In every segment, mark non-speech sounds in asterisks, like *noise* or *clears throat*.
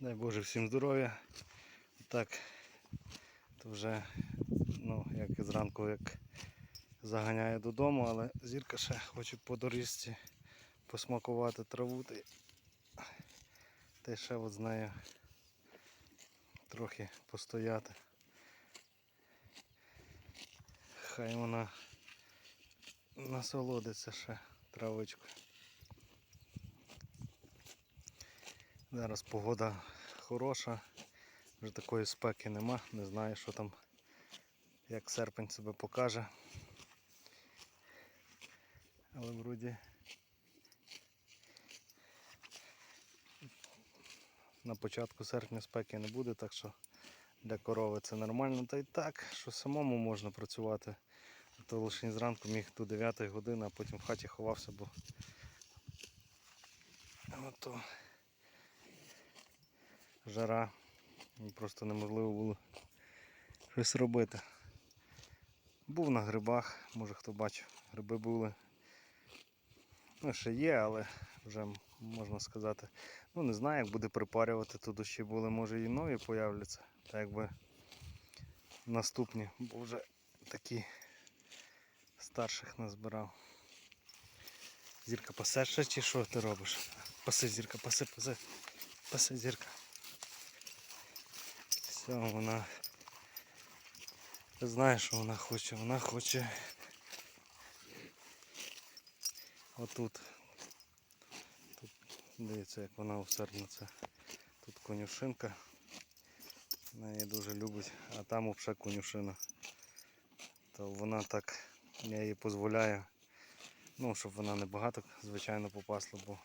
Дай Боже всім здоров'я. Так, то вже, ну, як і зранку, як заганяє додому, але зірка ще хоче по доріжці посмакувати траву. Та, й- ще от з нею трохи постояти. Хай вона насолодиться ще травичкою. Зараз погода хороша, вже такої спеки нема, не знаю, що там, як серпень себе покаже. Але вроді на початку серпня спеки не буде, так що для корови це нормально. Та й так, що самому можна працювати. А То лише зранку міг до 9 години, а потім в хаті ховався, бо ото жара. Просто неможливо було щось робити. Був на грибах, може хто бачив, гриби були. Ну, ще є, але вже можна сказати. Ну не знаю, як буде припарювати, то дощі були, може і нові появляться. Та якби наступні, бо вже такі старших назбирав. Зірка пасе чи що ти робиш? Паси, зірка, паси, паси, паси, зірка. Все, вона. Ти знаєш, що вона хоче? Вона хоче отут. Тут дивіться, як вона усердно це. Тут конюшинка. Вона її дуже любить, а там взагалі конюшина. То вона так, я їй дозволяю. Ну, щоб вона не багато, звичайно, попасла, бо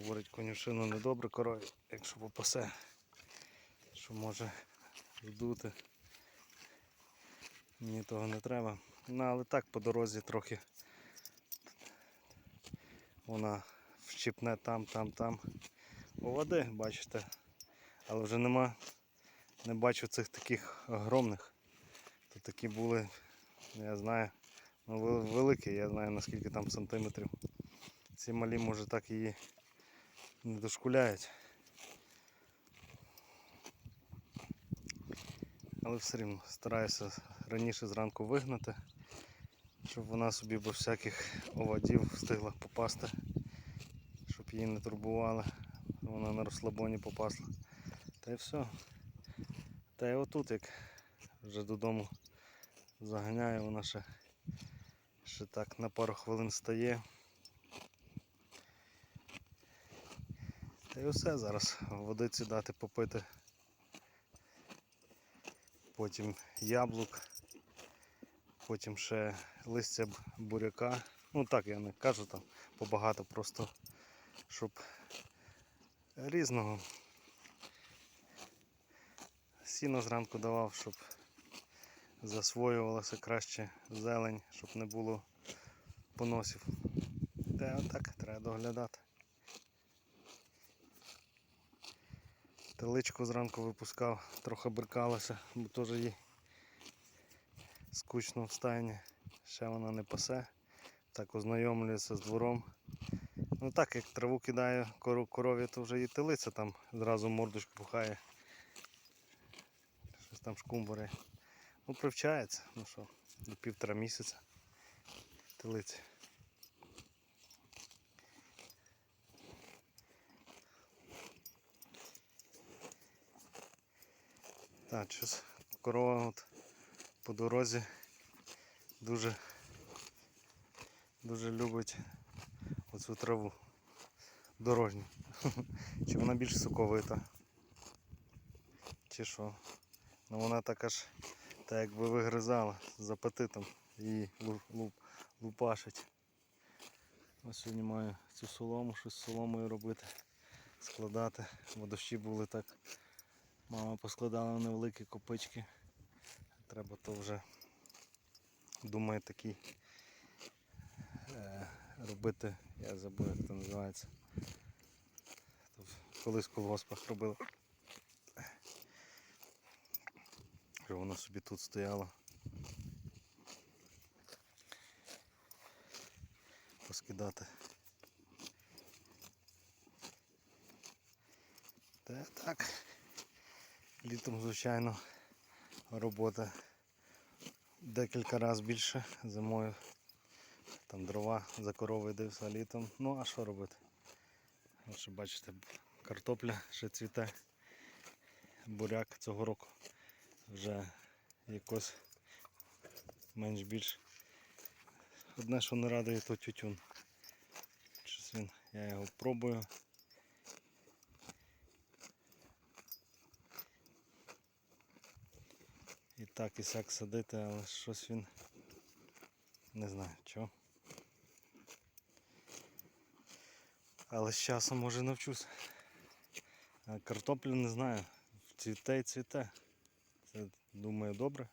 говорить конюшину недобре корові, якщо попасе, що може здути. Мені того не треба. Ну, але так по дорозі трохи вона вщипне там, там, там. У води, бачите. Але вже нема, не бачу цих таких огромних. То такі були, я знаю, ну, великі, я знаю наскільки там сантиметрів. Ці малі може так її не дошкуляють. Але все рівно стараюся раніше зранку вигнати, щоб вона собі без всяких овадів встигла попасти, щоб її не турбували, вона на розслабоні попасла. Та й все. Та й отут, як вже додому заганяю, вона ще, ще так на пару хвилин стає. Та й все зараз водиці дати попити. Потім яблук, потім ще листя буряка. Ну так я не кажу там побагато, просто щоб різного. Сіно зранку давав, щоб засвоювалося краще зелень, щоб не було поносів. Та отак треба доглядати. Теличку зранку випускав, трохи брикалася, бо теж їй скучно в стайні. Ще вона не пасе. Так ознайомлюється з двором. Ну так, як траву кидаю кору- корові, то вже і телиця там зразу мордочку пухає. Щось там шкумбори. Ну, привчається, ну що, до півтора місяця телиці. Так, щось корова от по дорозі дуже, дуже любить оцю траву дорожню. *laughs* Чи вона більш соковита? Чи що? Ну вона така ж так якби вигризала з апетитом лу- лупашить. Ось сьогодні маю цю солому, щось з соломою робити, складати. Бо дощі були так. Мама поскладала невеликі копички. Треба то вже думаю такий е, робити, я забув як це називається. В- колись в колгоспах робили. Що воно собі тут стояло. Поскидати Та так. Літом, звичайно, робота декілька разів більше. Зимою там дрова за корови дивився літом. Ну а що робити? Що бачите, картопля ще цвіте. Буряк цього року вже якось менш більш. Одне, що не радує, то тютюн. Він, я його пробую. І так і сяк садити, але щось він не знаю чого. Але з часом може навчусь. А картоплю не знаю. Цвіте і цвіте. Це думаю добре.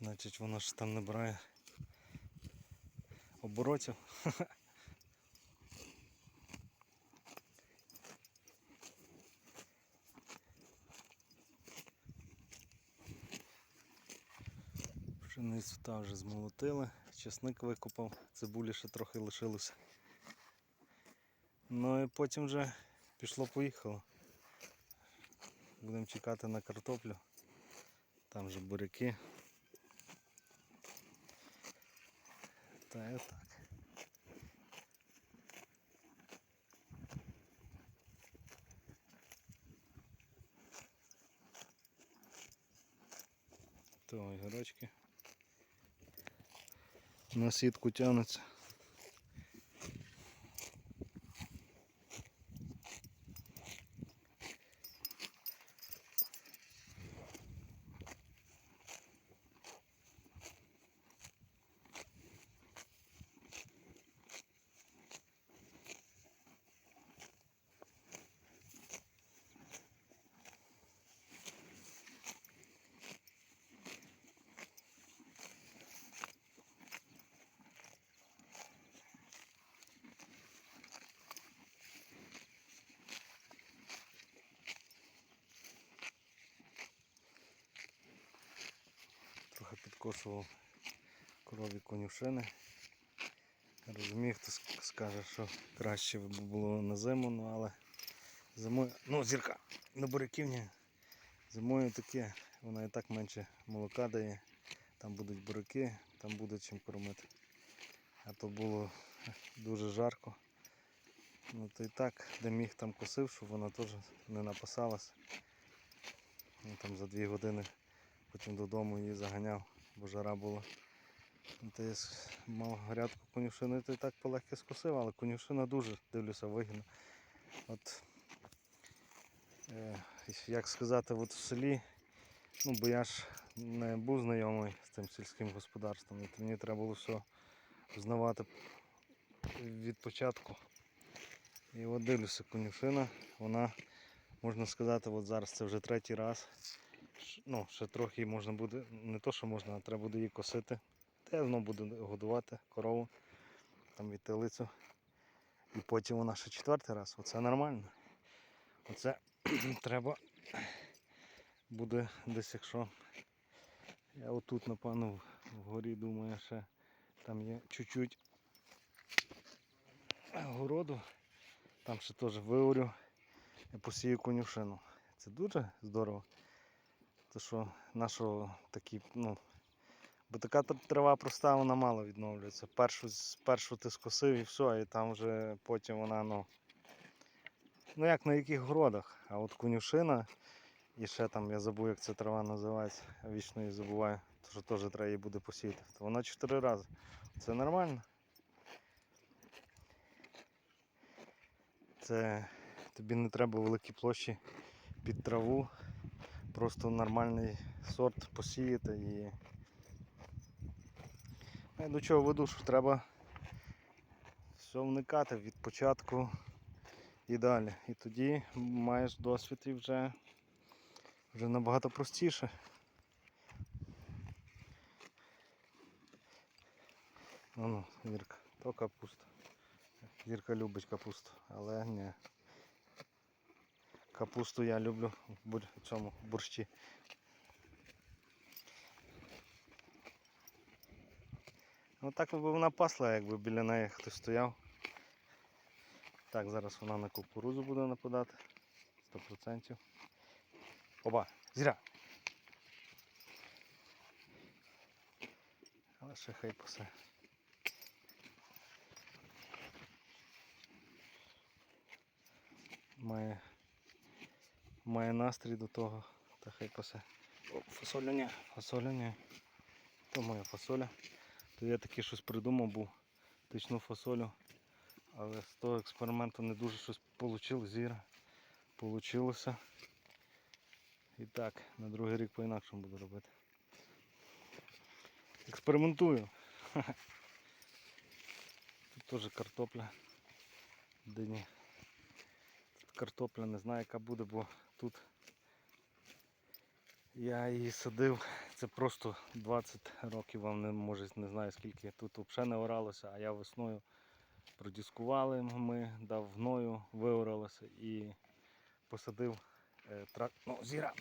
Значить воно ж там набирає оборотів. *laughs* Пшеницю та вже змолотили, чесник викопав, цибулі ще трохи лишилося. Ну і потім вже пішло-поїхало. Будемо чекати на картоплю. Там вже буряки. Та і так. То огірочки. На сітку тягнуться. Трохи підкошував корові конюшини. Розумію, хто скаже, що краще б було на зиму, ну але зимою, ну зірка, на буряків ні. Зимою таке, вона і так менше молока дає, там будуть буряки, там буде чим кормити. А то було дуже жарко. Ну то і так, де міг там косив, щоб вона теж не напасалась. Ну, там за дві години потім додому її заганяв, бо жара була. С- мав грядку конюшини, то і так полегке скосив, але конюшина дуже, дивлюся, вигідна. От, е, як сказати, от в селі, ну бо я ж не був знайомий з тим сільським господарством, і мені треба було все знавати від початку. І от дивлюся, конюшина, вона, можна сказати, от зараз це вже третій раз. Ну, ще трохи можна буде, не то, що можна, а треба буде її косити. Та воно буде годувати корову, там від телицю. І потім вона ще четвертий раз. Оце нормально. Оце *clears throat* треба *clears throat* буде десь, якщо я отут, напевно, вгорі думаю, ще там є чуть-чуть городу. Там ще теж виорю і посію конюшину. Це дуже здорово. То що нашого такі, ну, бо така трава проста, вона мало відновлюється. Першу, першу ти скосив і все, і там вже потім вона, ну. Ну як на яких городах. А от конюшина, і ще там я забув, як ця трава називається, вічно її забуваю, що теж треба її буде посіяти. То вона чотири рази. Це нормально. Це тобі не треба великі площі під траву. Просто нормальний сорт посіяти і. Я до чого веду, що треба все вникати від початку і далі. І тоді маєш досвід і вже, вже набагато простіше. Ну ну, Вірка, то капуста. Вірка любить капусту, але ні. Капусту я люблю в цьому борщі. Ну так би вона пасла, якби біля неї хтось стояв. Так, зараз вона на кукурузу буде нападати. 100%. Оба, зіра. Але ще хай посе. Має, має настрій до того, та хай посе. О, фасоля ні, фасоля ні. То моя фасоля. То я таки щось придумав був. Тичну фасолю. Але з того експерименту не дуже щось вийшло, зіра. Получилося. І так, на другий рік по-інакшому буду робити. Експериментую. *laughs* Тут теж картопля. Дині. Тут картопля не знаю яка буде, бо тут я її садив. Це просто 20 років вам не може не знаю скільки. Тут взагалі не оралося, а я весною продіскували ми, дав гною, виоралося і посадив е, трак... ну, зіра.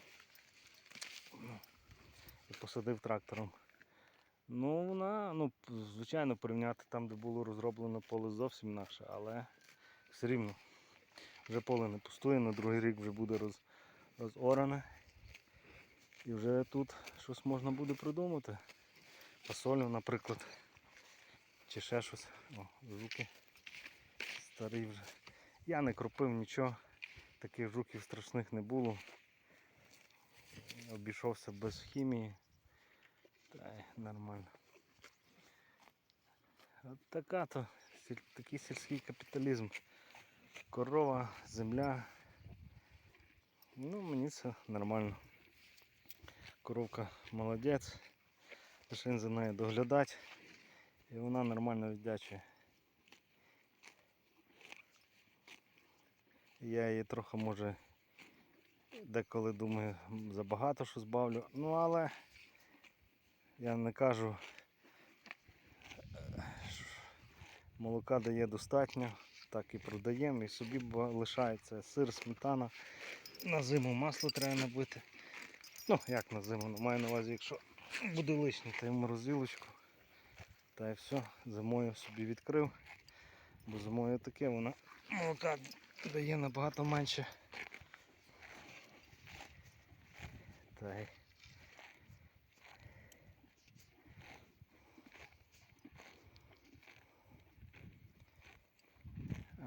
І посадив трактором. Ну, вона, ну, звичайно, порівняти там, де було розроблено поле зовсім інакше, але все рівно. Вже поле не пустує, на другий рік вже буде роз, розоране. І вже тут щось можна буде придумати. Фасолю, наприклад. Чи ще щось. О, жуки. Старий вже. Я не кропив нічого. Таких жуків страшних не було. Обійшовся без хімії. Та нормально. От така то такий сільський капіталізм. Корова, земля. Ну, мені це нормально. Коровка молодець. Лише за нею доглядати. І вона нормально віддячує. Я її трохи може деколи думаю забагато що збавлю. Ну але я не кажу. е, що Молока дає достатньо, так і продаємо, і собі лишається сир, сметана. На зиму масло треба набити. Ну, як на зиму, ну, маю на увазі, якщо буде лишнє, то й морозилочку. Та й все, зимою собі відкрив. Бо зимою таке вона молока дає набагато менше. Та.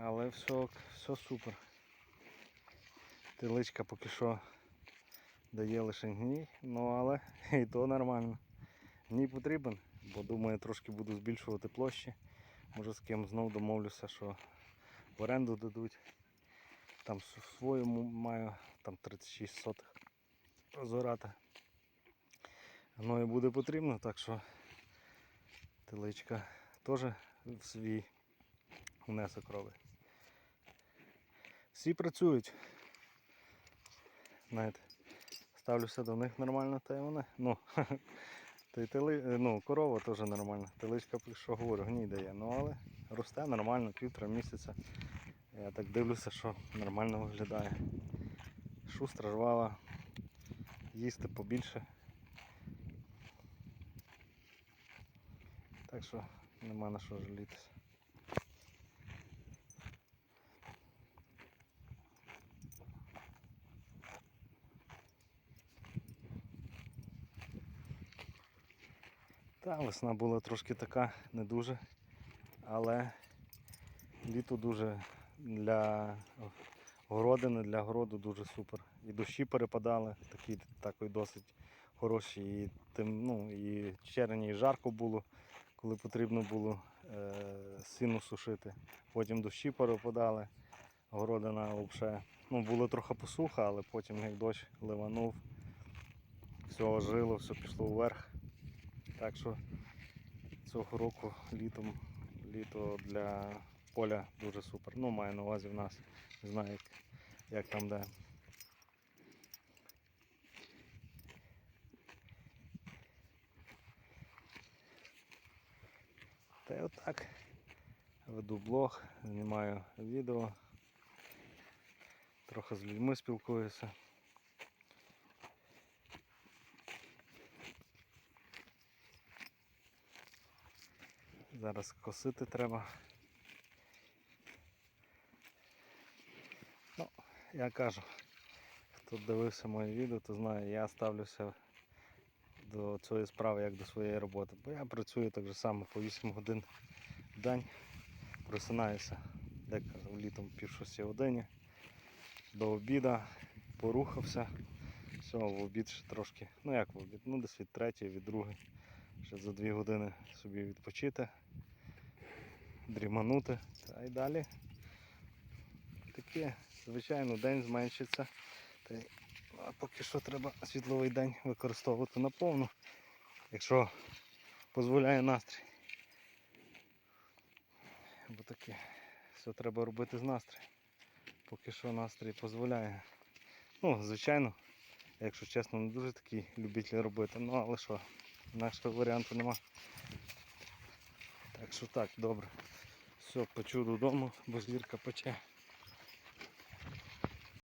Але все, все супер. Теличка поки що дає лише гній, ну але *laughs* і то нормально. Гній потрібен, бо думаю трошки буду збільшувати площі. Може з ким знов домовлюся, що в оренду дадуть. Там с- свою маю, там 36 сотих розорати. Гною буде потрібно, так що теличка теж в свій внесок робить. Всі працюють. Знаєте, ставлюся до них нормально, та й вони. Ну, *laughs* та й тели, ну, корова теж нормальна. Теличка, що говорю, гній дає. Ну але росте нормально, півтора місяця. Я так дивлюся, що нормально виглядає. Шустра, жвава, їсти побільше. Так що нема на що жалітися. Та весна була трошки така не дуже, але літо дуже для городини, для городу дуже супер. І дощі перепадали, такі такої досить хороші. І тим, ну, і червні і жарко було, коли потрібно було е, сіну сушити. Потім дощі перепадали, городина взагалі. Ну, було трохи посуха, але потім як дощ ливанув, все ожило, все пішло вверх. Так що цього року літом літо для поля дуже супер. Ну, маю на увазі в нас. Не знаю, як, як там де. Та й отак. Веду блог, знімаю відео. Трохи з людьми спілкуюся. Зараз косити треба. я кажу, хто дивився моє відео, то знає, я ставлюся до цієї справи як до своєї роботи. Бо я працюю так же само по 8 годин в день, просинаюся деколи літом пів шостій годині, до обіду, порухався. Все, в обід ще трошки. Ну як в обід? Ну десь від третьої, від другої. Ще за дві години собі відпочити, дріманути. Та й далі. Таке, звичайно, день зменшиться. Та й, ну, а поки що треба світловий день використовувати наповну, якщо дозволяє настрій. Бо таке, все треба робити з настроєм. Поки що настрій дозволяє. Ну, звичайно, якщо чесно, не дуже такий любитель робити. Ну але що, інакшого варіанту нема. Так що так, добре. Все, почу додому, бо зірка пече.